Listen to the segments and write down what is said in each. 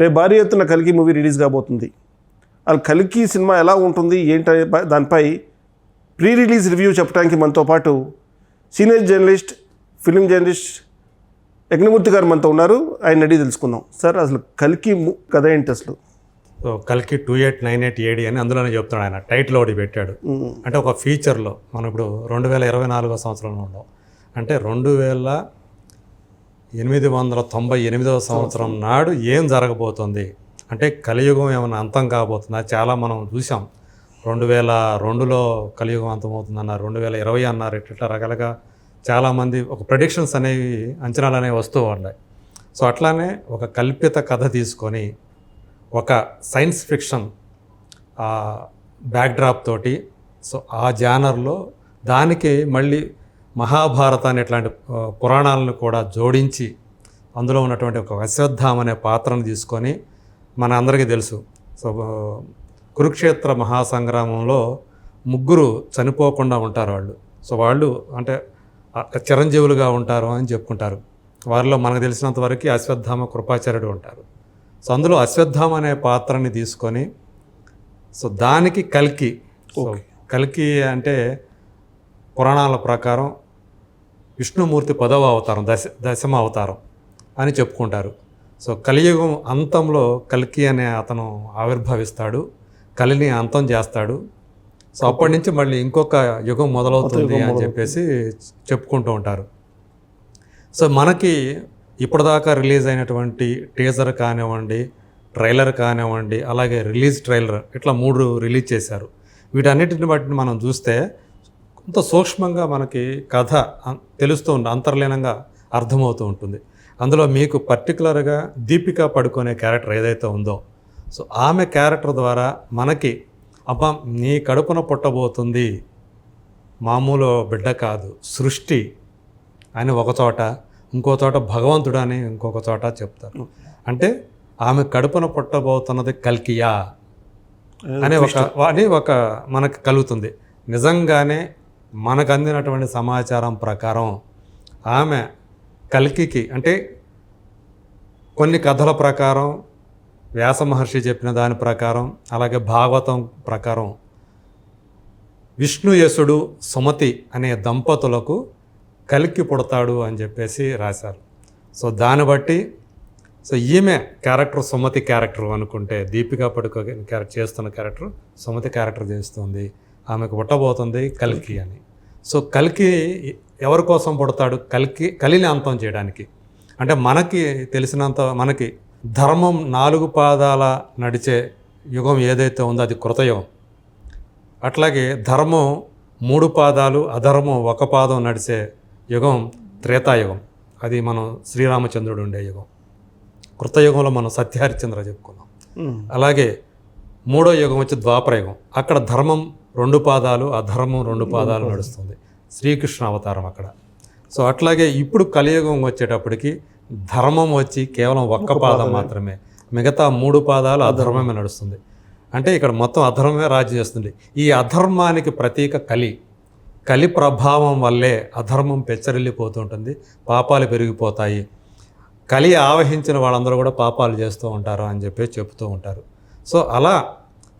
రేపు భారీ ఎత్తున కలికి మూవీ రిలీజ్ కాబోతుంది. అసలు కలికి సినిమా ఎలా ఉంటుంది ఏంటనే దానిపై ప్రీ రిలీజ్ రివ్యూ చెప్పడానికి మనతో పాటు senior journalist film journalist Yagnamurthy garu మనతో ఉన్నారు. ఆయన అడిగి తెలుసుకుందాం. సార్ అసలు కలికి కథ ఏంటి అసలు? కల్కి two eight nine eight AD అని అందులోనే చెప్తున్నాడు ఆయన. టైటిల్ ఒకటి పెట్టాడు. అంటే ఒక ఫీచర్లో మనం ఇప్పుడు రెండు వేల ఇరవై నాలుగో సంవత్సరంలో ఉన్నాం. అంటే రెండు వేల ఎనిమిది వందల తొంభై ఎనిమిదవ సంవత్సరం నాడు ఏం జరగబోతుంది? అంటే కలియుగం ఏమైనా అంతం కాబోతుందా? చాలా మనం చూసాం రెండు వేల రెండులో కలియుగం అంతమవుతుంది అన్నారు రెండు వేల ఇరవై అన్నారు. ఇట్లా రకాలుగా చాలామంది ఒక ప్రెడిక్షన్స్ అనేవి అంచనాలు అనేవి వస్తూ ఉన్నాయి. సో అట్లానే ఒక కల్పిత కథ తీసుకొని ఒక సైన్స్ ఫిక్షన్ బ్యాక్డ్రాప్ తోటి సో ఆ జానర్లో దానికి మళ్ళీ మహాభారతాన్ని ఇట్లాంటి పురాణాలను కూడా జోడించి అందులో ఉన్నటువంటి ఒక అశ్వత్థామ అనే పాత్రను తీసుకొని మన అందరికీ తెలుసు. సో కురుక్షేత్ర మహాసంగ్రామంలో ముగ్గురు చనిపోకుండా ఉంటారు వాళ్ళు. సో వాళ్ళు అంటే చిరంజీవులుగా ఉంటారు అని చెప్పుకుంటారు. వారిలో మనకు తెలిసినంత వరకు అశ్వత్థామ కృపాచార్యుడు ఉంటారు. సో అందులో అశ్వత్థామ అనే పాత్రని తీసుకొని సో దానికి కల్కి కల్కి అంటే పురాణాల ప్రకారం విష్ణుమూర్తి పదవ అవతారం దశ దశమ అవతారం అని చెప్పుకుంటారు. సో కలియుగం అంతంలో కల్కి అనే అతను ఆవిర్భవిస్తాడు కలిని అంతం చేస్తాడు. సో అప్పటి నుంచి మళ్ళీ ఇంకొక యుగం మొదలవుతుంది అని చెప్పేసి చెప్పుకుంటూ ఉంటారు. సో మనకి ఇప్పటిదాకా రిలీజ్ అయినటువంటి టీజర్ కానివ్వండి ట్రైలర్ కానివ్వండి అలాగే రిలీజ్ ట్రైలర్ ఇట్లా మూడు రిలీజ్ చేశారు. వీటన్నిటిని బట్టి మనం చూస్తే కొంత సూక్ష్మంగా మనకి కథ తెలుస్తూ ఉంటుంది అంతర్లీనంగా అర్థమవుతూ ఉంటుంది. అందులో మీకు పర్టికులర్గా దీపిక పడుకునే క్యారెక్టర్ ఏదైతే ఉందో సో ఆమె క్యారెక్టర్ ద్వారా మనకి అబ్బా నీ కడుపున పుట్టబోతుంది మామూలు బిడ్డ కాదు సృష్టి అని ఒక చోట ఇంకో చోట భగవంతుడు అని ఇంకొక చోట చెప్తారు. అంటే ఆమె కడుపున పుట్టబోతున్నది కల్కియా అనే ఒక అని ఒక మనకు కలుగుతుంది. నిజంగానే మనకు అందినటువంటి సమాచారం ప్రకారం ఆమె కల్కికి అంటే కొన్ని కథల ప్రకారం వ్యాస మహర్షి చెప్పిన దాని ప్రకారం అలాగే భాగవతం ప్రకారం విష్ణుయసుడు సుమతి అనే దంపతులకు కలికి పుడతాడు అని చెప్పేసి రాశారు. సో దాన్ని బట్టి సో ఈమె క్యారెక్టర్ సుమతి క్యారెక్టర్ అనుకుంటే దీపికా పడుకో క్యారెక్టర్ చేస్తున్న క్యారెక్టర్ సుమతి క్యారెక్టర్ చేస్తుంది. ఆమెకు పుట్టబోతుంది కల్కి అని. సో కల్కి ఎవరి కోసం పుడతాడు? కల్కి కలిని అంతం చేయడానికి. అంటే మనకి తెలిసినంత మనకి ధర్మం నాలుగు పాదాల నడిచే యుగం ఏదైతే ఉందో అది కృతయుగం. అట్లాగే ధర్మం మూడు పాదాలు అధర్మం ఒక పాదం నడిచే యుగం త్రేతాయుగం. అది మనం శ్రీరామచంద్రుడు ఉండే యుగం. కృతయుగంలో మనం సత్యహరిచంద్ర చెప్పుకున్నాం. అలాగే మూడో యుగం వచ్చి ద్వాపర యుగం అక్కడ ధర్మం రెండు పాదాలు అధర్మం రెండు పాదాలు నడుస్తుంది. శ్రీకృష్ణ అవతారం అక్కడ. సో అట్లాగే ఇప్పుడు కలియుగం వచ్చేటప్పటికి ధర్మం వచ్చి కేవలం ఒక్క పాదం మాత్రమే మిగతా మూడు పాదాలు అధర్మమే నడుస్తుంది. అంటే ఇక్కడ మొత్తం అధర్మమే రాజ్యం చేస్తుంది. ఈ అధర్మానికి ప్రతీక కలి. కలి ప్రభావం వల్లే అధర్మం పెచ్చరిల్లిపోతుంటుంది పాపాలు పెరిగిపోతాయి. కలి ఆవహించిన వాళ్ళందరూ కూడా పాపాలు చేస్తూ ఉంటారు అని చెప్పి చెప్తూ ఉంటారు. సో అలా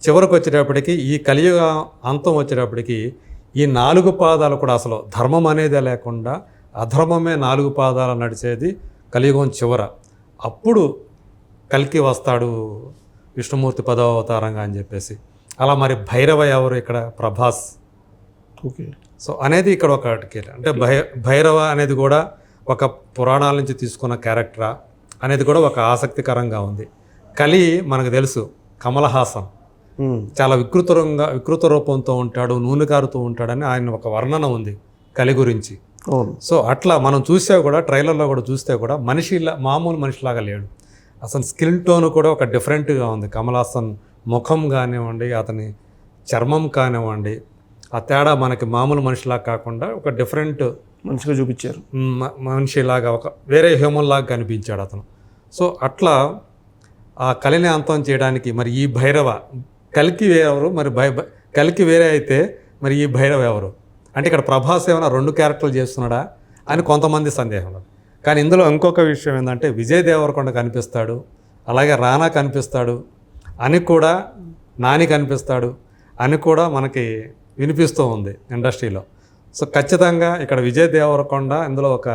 చివరికి వచ్చేటప్పటికి ఈ కలియుగ అంతం వచ్చేటప్పటికి ఈ నాలుగు పాదాలు కూడా అసలు ధర్మం అనేదే లేకుండా అధర్మమే నాలుగు పాదాలు నడిచేది కలియుగం చివర. అప్పుడు కలికి వస్తాడు విష్ణుమూర్తి పదవ అవతారంగా అని చెప్పేసి. అలా మరి భైరవ ఎవరు ఇక్కడ? ప్రభాస్. ఓకే. సో అనేది ఇక్కడ ఒక అంటే భై భైరవ అనేది కూడా ఒక పురాణాల నుంచి తీసుకున్న క్యారెక్టరా? అనేది కూడా ఒక ఆసక్తికరంగా ఉంది. కలి మనకు తెలుసు కమల్ హాసన్ మ్మ్. చాలా వికృతంగా వికృత రూపంతో ఉంటాడు నూనె కారుతూ ఉంటాడని ఆయన ఒక వర్ణన ఉంది కలి గురించి. సో అట్లా మనం చూసే కూడా ట్రైలర్లో కూడా చూస్తే కూడా మనిషిలా మామూలు మనిషిలాగా లేడు. అసలు స్కిల్ టోన్ కూడా ఒక డిఫరెంట్గా ఉంది. కమల్ హాసన్ ముఖం కానివ్వండి అతని చర్మం కానివ్వండి ఆ తేడా మనకి మామూలు మనిషిలా కాకుండా ఒక డిఫరెంట్ మంచిగా చూపించారు. మనిషిలాగా ఒక వేరే హ్యూమన్ లాగా కనిపించాడు అతను. సో అట్లా ఆ కలిని అంతం చేయడానికి మరి ఈ భైరవ కలికి ఎవరు? మరి భై కలికి వేరే అయితే మరి ఈ భైరవ ఎవరు? అంటే ఇక్కడ ప్రభాస్ ఏమైనా రెండు క్యారెక్టర్లు చేస్తున్నాడా అని కొంతమంది సందేహం కానీ ఇందులో ఇంకొక విషయం ఏంటంటే విజయ్ దేవరకొండ కనిపిస్తాడు అలాగే రానా కనిపిస్తాడు అని కూడా నాని కనిపిస్తాడు అని కూడా మనకి వినిపిస్తూ ఉంది ఇండస్ట్రీలో. సో ఖచ్చితంగా ఇక్కడ విజయ్ దేవరకొండ ఇందులో ఒక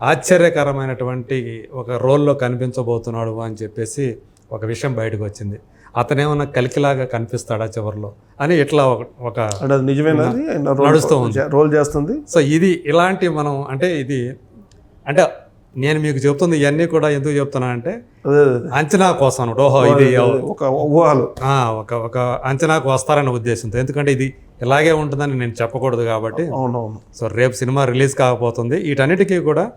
ఆశ్చర్యకరమైనటువంటి ఒక రోల్లో కనిపించబోతున్నాడు అని చెప్పేసి ఒక విషయం బయటకు వచ్చింది. అతనేమన్నా కలికిలాగా కనిపిస్తాడా చివరిలో అని ఇట్లా ఒక- నిజమేనా నడుస్తూ ఉంది. రోల్ చేస్తుంది? సో ఇది ఇలాంటి మనం అంటే ఇది అంటే నేను మీకు చెప్తుంది ఇవన్నీ కూడా ఎందుకు చెప్తున్నా అంటే. అంచనా కోసం. ఓహో ఇది ఒక ఊహలు. ఒక ఒక అంచనాకు వస్తారనే ఉద్దేశంతో. ఎందుకంటే ఇది ఇలాగే ఉంటుందని నేను చెప్పకూడదు కాబట్టి. సో రేపు సినిమా రిలీజ్ కాకపోతుంది. వీటన్నిటికీ కూడా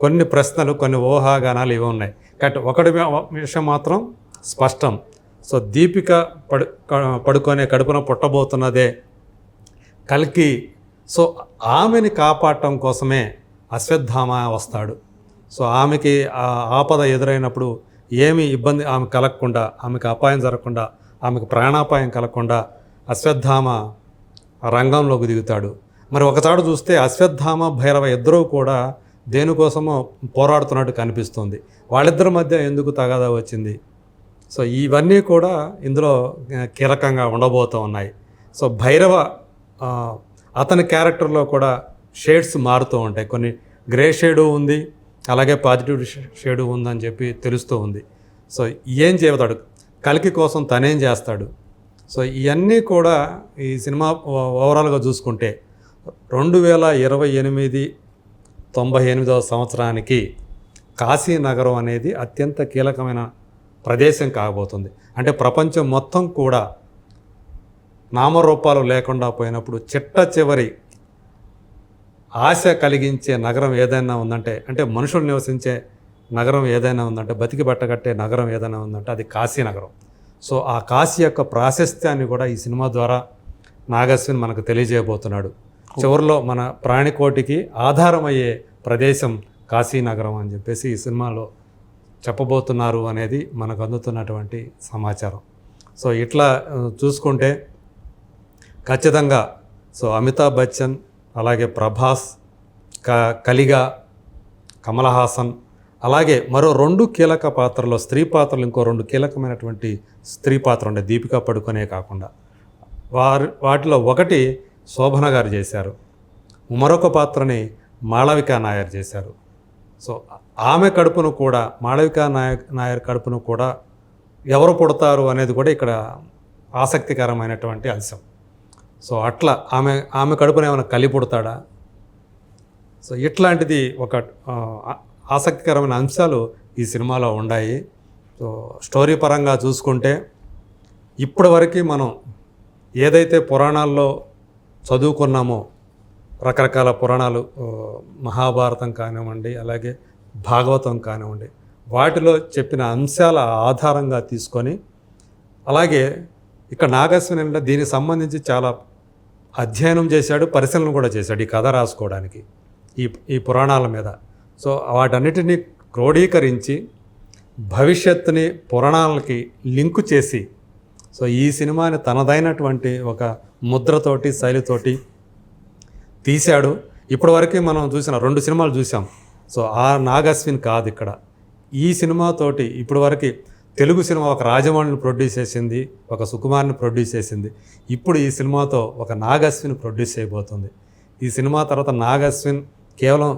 కొన్ని ప్రశ్నలు కొన్ని ఊహాగానాలు ఇవి ఉన్నాయి. కాబట్టి ఒకటి విషయం మాత్రం స్పష్టం. సో దీపిక పడు పడుకొనే కడుపున పుట్టబోతున్నదే కల్కి. సో ఆమెని కాపాడటం కోసమే అశ్వత్థామ వస్తాడు. సో ఆమెకి ఆ ఆపద ఎదురైనప్పుడు ఏమి ఇబ్బంది ఆమె కలగకుండా ఆమెకు అపాయం జరగకుండా ఆమెకు ప్రాణాపాయం కలగకుండా అశ్వత్థామ రంగంలోకి దిగుతాడు. మరి ఒకచాడు చూస్తే అశ్వత్థామ భైరవ ఇద్దరూ కూడా దేనికోసమో పోరాడుతున్నట్టు కనిపిస్తుంది. వాళ్ళిద్దరి మధ్య ఎందుకు తగాదా వచ్చింది? సో ఇవన్నీ కూడా ఇందులో కీలకంగా ఉండబోతూ ఉన్నాయి. సో భైరవ అతని క్యారెక్టర్లో కూడా షేడ్స్ మారుతూ ఉంటాయి. కొన్ని గ్రే షేడు ఉంది అలాగే పాజిటివ్ షేడు ఉందని చెప్పి తెలుస్తూ ఉంది. సో ఏం చెబుతాడు కలికి కోసం తనేం చేస్తాడు? సో ఇవన్నీ కూడా ఈ సినిమా ఓవరాల్గా చూసుకుంటే రెండు వేల ఇరవై ఎనిమిది తొంభై ఎనిమిదవ సంవత్సరానికి కాశీనగరం అనేది అత్యంత కీలకమైన ప్రదేశం కాబోతుంది అంటే ప్రపంచం మొత్తం కూడా నామరూపాలు లేకుండా పోయినప్పుడు చిట్ట చివరి ఆశ కలిగించే నగరం ఏదైనా ఉందంటే అంటే మనుషులు నివసించే నగరం ఏదైనా ఉందంటే బతికి బట్టగట్టే నగరం ఏదైనా ఉందంటే అది కాశీ నగరం. సో ఆ కాశీ యొక్క ప్రాశస్త్యాన్ని కూడా ఈ సినిమా ద్వారా నాగస్విన్ మనకు తెలియజేయబోతున్నాడు. చివరిలో మన ప్రాణికోటికి ఆధారమయ్యే ప్రదేశం కాశీ నగరం అని చెప్పేసి ఈ సినిమాలో చెప్పబోతున్నారు అనేది మనకు అందుతున్నటువంటి సమాచారం. సో ఇట్లా చూసుకుంటే ఖచ్చితంగా సో అమితాబ్ బచ్చన్ అలాగే ప్రభాస్ క కలిగా కమల్ హాసన్ అలాగే మరో రెండు కీలక పాత్రలో స్త్రీ పాత్రలు ఇంకో రెండు కీలకమైనటువంటి స్త్రీ పాత్ర ఉండే దీపిక పడుకునే కాకుండా వారి వాటిలో ఒకటి శోభన గారు చేశారు. మరొక పాత్రని మాళవిక నాయర్ చేశారు. సో ఆమె కడుపును కూడా మాళవిక నాయక్ నాయర్ కడుపును కూడా ఎవరు పుడతారు అనేది కూడా ఇక్కడ ఆసక్తికరమైనటువంటి అంశం. సో అట్లా ఆమె ఆమె కడుపున ఏమైనా కలి పుడతాడా? సో ఇట్లాంటిది ఒక ఆసక్తికరమైన అంశాలు ఈ సినిమాలో ఉన్నాయి సో స్టోరీ పరంగా చూసుకుంటే ఇప్పటివరకు మనం ఏదైతే పురాణాల్లో చదువుకున్నామో రకరకాల పురాణాలు మహాభారతం కానివ్వండి అలాగే భాగవతం కానివ్వండి వాటిలో చెప్పిన అంశాల ఆధారంగా తీసుకొని అలాగే ఇక్కడ నాగస్వామి అంటే దీనికి సంబంధించి చాలా అధ్యయనం చేశాడు పరిశీలన కూడా చేశాడు ఈ కథ రాసుకోవడానికి ఈ ఈ పురాణాల మీద. సో వాటన్నిటినీ క్రోడీకరించి భవిష్యత్తుని పురాణాలకి లింకు చేసి సో ఈ సినిమాని తనదైనటువంటి ఒక ముద్రతోటి శైలితోటి తీశాడు. ఇప్పటివరకు మనం చూసిన రెండు సినిమాలు చూసాం సో ఆ నాగస్విన్ కాదు ఇక్కడ. ఈ సినిమాతోటి ఇప్పటివరకు తెలుగు సినిమా ఒక రాజమౌళిని ప్రొడ్యూస్ చేసింది ఒక సుకుమార్ని ప్రొడ్యూస్ చేసింది. ఇప్పుడు ఈ సినిమాతో ఒక నాగస్విన్ ప్రొడ్యూస్ చేయబోతుంది. ఈ సినిమా తర్వాత నాగస్విన్ కేవలం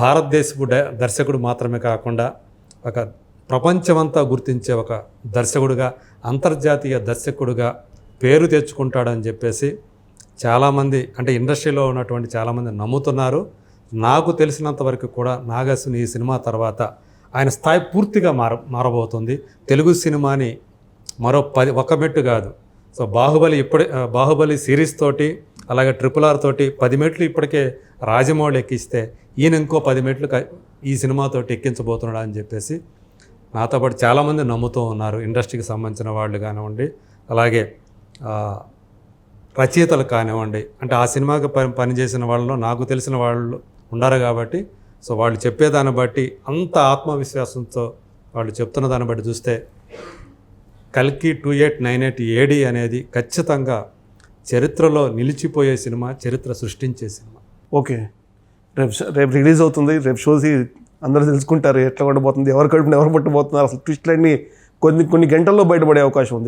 భారతదేశపు దర్శకుడు మాత్రమే కాకుండా ఒక ప్రపంచమంతా గుర్తించే ఒక దర్శకుడుగా అంతర్జాతీయ దర్శకుడుగా పేరు తెచ్చుకుంటాడని చెప్పేసి చాలామంది అంటే ఇండస్ట్రీలో ఉన్నటువంటి చాలామంది నమ్ముతున్నారు. నాకు తెలిసినంత వరకు కూడా నాగస్విని ఈ సినిమా తర్వాత ఆయన స్థాయి పూర్తిగా మార మారబోతుంది. తెలుగు సినిమాని మరో పది ఒక మెట్టు కాదు. సో బాహుబలి ఇప్పుడే బాహుబలి సిరీస్ తోటి అలాగే ట్రిపుల్ ఆర్ తోటి పది మెట్లు ఇప్పటికే రాజమౌళి ఎక్కిస్తే ఈయన ఇంకో పది మెట్లు ఈ సినిమాతోటి ఎక్కించబోతున్నాడు అని చెప్పేసి నాతో పాటు చాలామంది నమ్ముతూ ఉన్నారు. ఇండస్ట్రీకి సంబంధించిన వాళ్ళు కానివ్వండి అలాగే రచయితలు కానివ్వండి అంటే ఆ సినిమాకి పని పనిచేసిన వాళ్ళలో నాకు తెలిసిన వాళ్ళు ఉన్నారు కాబట్టి సో వాళ్ళు చెప్పేదాన్ని బట్టి అంత ఆత్మవిశ్వాసంతో వాళ్ళు చెప్తున్న దాన్ని బట్టి చూస్తే కల్కి two eight nine eight AD అనేది ఖచ్చితంగా చరిత్రలో నిలిచిపోయే సినిమా చరిత్ర సృష్టించే సినిమా. ఓకే. రేపు రేపు రిలీజ్ అవుతుంది రేపు షోసి అందరూ తెలుసుకుంటారు ఎట్లా ఉండబోతుంది ఎవరు కడుపున ఎవరు పట్టబోతున్నారు అసలు ట్విస్ట్లన్నీ కొన్ని కొన్ని గంటల్లో బయటపడే అవకాశం ఉంది.